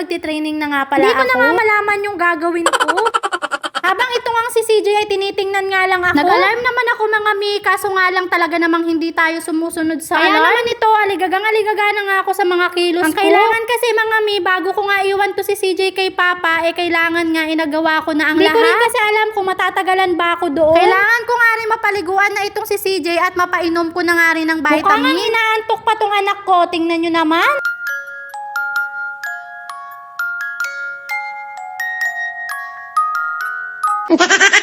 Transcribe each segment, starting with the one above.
magti-training na nga pala Hindi ko ako. na nga malaman yung gagawin ko. Habang ito nga si CJ ay tinitingnan nga lang ako. Nag-alarm naman ako mga mi, kaso nga lang talaga namang hindi tayo sumusunod sa Kaya alarm. naman ito, aligagang aligaga na nga ako sa mga kilos Ang ko. Kailangan kasi mga mi, bago ko nga iwan to si CJ kay Papa, eh kailangan nga inagawa ko na ang Hindi lahat. ko rin kasi alam kung matatagalan ba ako doon. Kailangan ko nga rin mapaliguan na itong si CJ at mapainom ko na nga rin ng vitamin. Mukhang ang inaantok pa tong anak ko, tingnan nyo naman. Kitang-kita nyo nga kung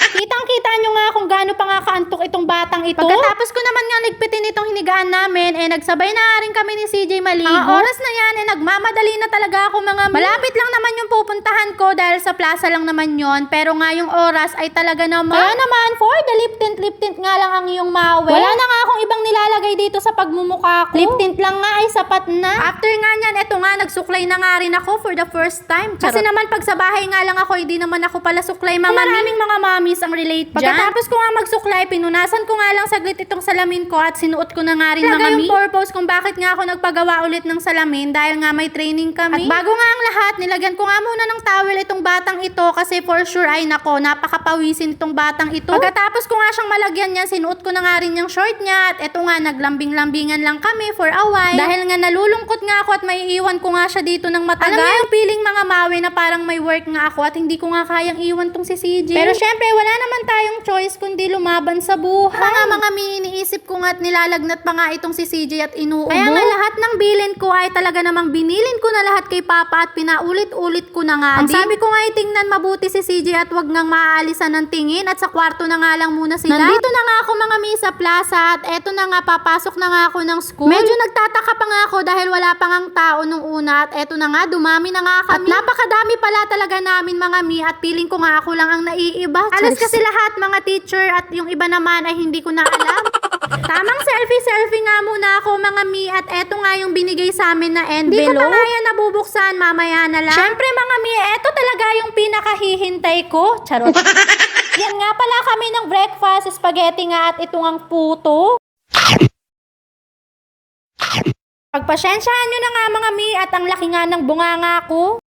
kaantok itong batang ito. Pagkatapos ko naman nga ligpitin itong hinigaan namin, eh nagsabay na rin kami ni CJ maligo. Mga oras na yan, eh nagmamadali na talaga ako mga Malapit lang naman yung pupuntahan ko dahil sa plaza lang naman yon Pero nga yung oras ay talaga naman. Kaya naman, for the lip tint, lip tint nga lang ang iyong mawe. Wala na nga akong ibang nilalagay dito sa pagmumukha ko. Lip tint lang nga ay sapat na. After nga niyan, eto nga, nagsuklay na nga rin ako for the first time. Kasi Charot. naman pag sa bahay nga lang ako, hindi naman ako pala suklay mga Maraming mga mommies ang relate dyan. Pagkatapos ko nga magsuklay, pinunasan ko nga lang saglit itong salamin ko at sinuot ko na nga rin Talaga mga yung purpose kung bakit nga ako nagpagawa ulit ng salamin dahil nga may training kami. At bago nga ang lahat, nilagyan ko nga muna ng towel itong batang ito kasi for sure ay nako, napakapawisin itong batang ito. Pagkatapos ko nga siyang malagyan niya, sinuot ko na nga rin yung short niya at eto nga, naglambing-lambingan lang kami for a while. Dahil nga nalulungkot nga ako at may iwan ko nga siya dito ng matagal. Alam mo yung feeling mga mawe na parang may work nga ako at hindi ko nga kayang iwan tong si CJ. Pero syempre, wala naman tayong choice kundi lumaban sa buhay. Mga mga mi, iniisip ko nga at nilalagnat pa nga itong si CJ at inuubo. Kaya nga lahat ng bilin ko ay talaga namang binilin ko na lahat kay Papa at pinaulit-ulit ko na nga. Ang sabi ko nga ay tingnan mabuti si CJ at wag ngang maaalisan ng tingin at sa kwarto na nga lang muna sila. Nandito na nga ako mga mi sa plaza at eto na nga papasok na nga ako ng school. Medyo nagtataka pa nga ako dahil wala pa ngang tao nung una at eto na nga dumami na nga kami. At napakadami pala talaga namin mga mi at feeling ko nga ako lang ang naiiba. Alas kasi lahat mga teacher at yung iba naman ay hindi ko na alam. Tamang selfie-selfie nga muna ako mga mi at eto nga yung binigay sa amin na envelope. Hindi ko pa nga yan nabubuksan, mamaya na lang. Siyempre mga mi, eto talaga yung pinakahihintay ko. Charot. yan nga pala kami ng breakfast, spaghetti nga at itong ang puto. Pagpasensyahan nyo na nga mga mi at ang laki nga ng bunganga ko.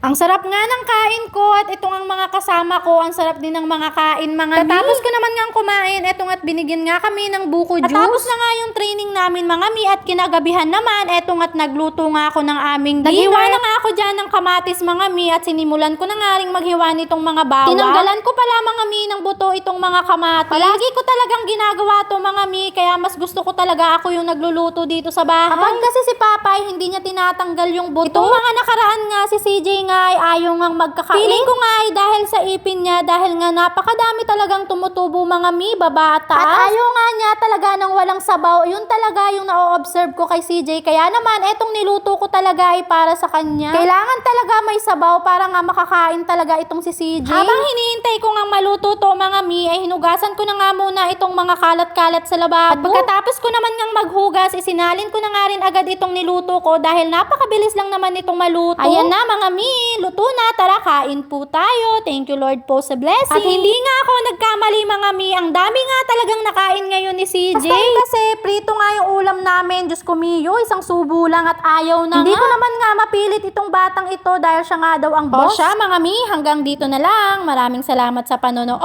Ang sarap nga ng kain ko at itong ang mga kasama ko, ang sarap din ng mga kain mga mi. Tapos ko naman nga kumain, etong at binigyan nga kami ng buko juice. Tapos na nga yung training namin mga mi at kinagabihan naman, etong at nagluto nga ako ng aming dinner. Naghiwa na nga ako dyan ng kamatis mga mi at sinimulan ko na nga rin maghiwa nitong mga bawang. Tinanggalan ko pala mga mi ng buto itong mga kamatis. Palagi ko talagang ginagawa to mga mi, kaya mas gusto ko talaga ako yung nagluluto dito sa bahay. Kapag kasi si Papa ay hindi niya tinatanggal yung buto. Itong mga nakaraan nga si CJ nga ay ayaw ngang magkakain. Feeling ko nga ay dahil sa ipin niya, dahil nga napakadami talagang tumutubo mga mi, baba at taas. At ayaw nga niya talaga ng walang sabaw. Yun talaga yung na-observe ko kay CJ. Kaya naman, etong niluto ko talaga ay para sa kanya. Kailangan talaga may sabaw para nga makakain talaga itong si CJ. Habang hinihintay ko nga maluto to mga mi, ay hinugasan ko na nga muna itong mga kalat-kalat sa lababo. At pagkatapos ko naman ngang maghugas, isinalin ko na nga rin agad itong niluto ko dahil napakabilis lang naman itong maluto. Ayan na mga mi, luto na. Tara, kain po tayo. Thank you Lord po sa blessing. At hindi nga ako nagkamali mga mi. Ang dami nga talagang nakain ngayon ni CJ. Basta kasi, prito nga yung ulam namin. Diyos ko miyo, isang subo lang at ayaw na Hindi ko naman nga mapilit itong batang ito dahil siya nga daw ang boss. O siya mga mi, hanggang dito na lang. Maraming salamat sa panonood.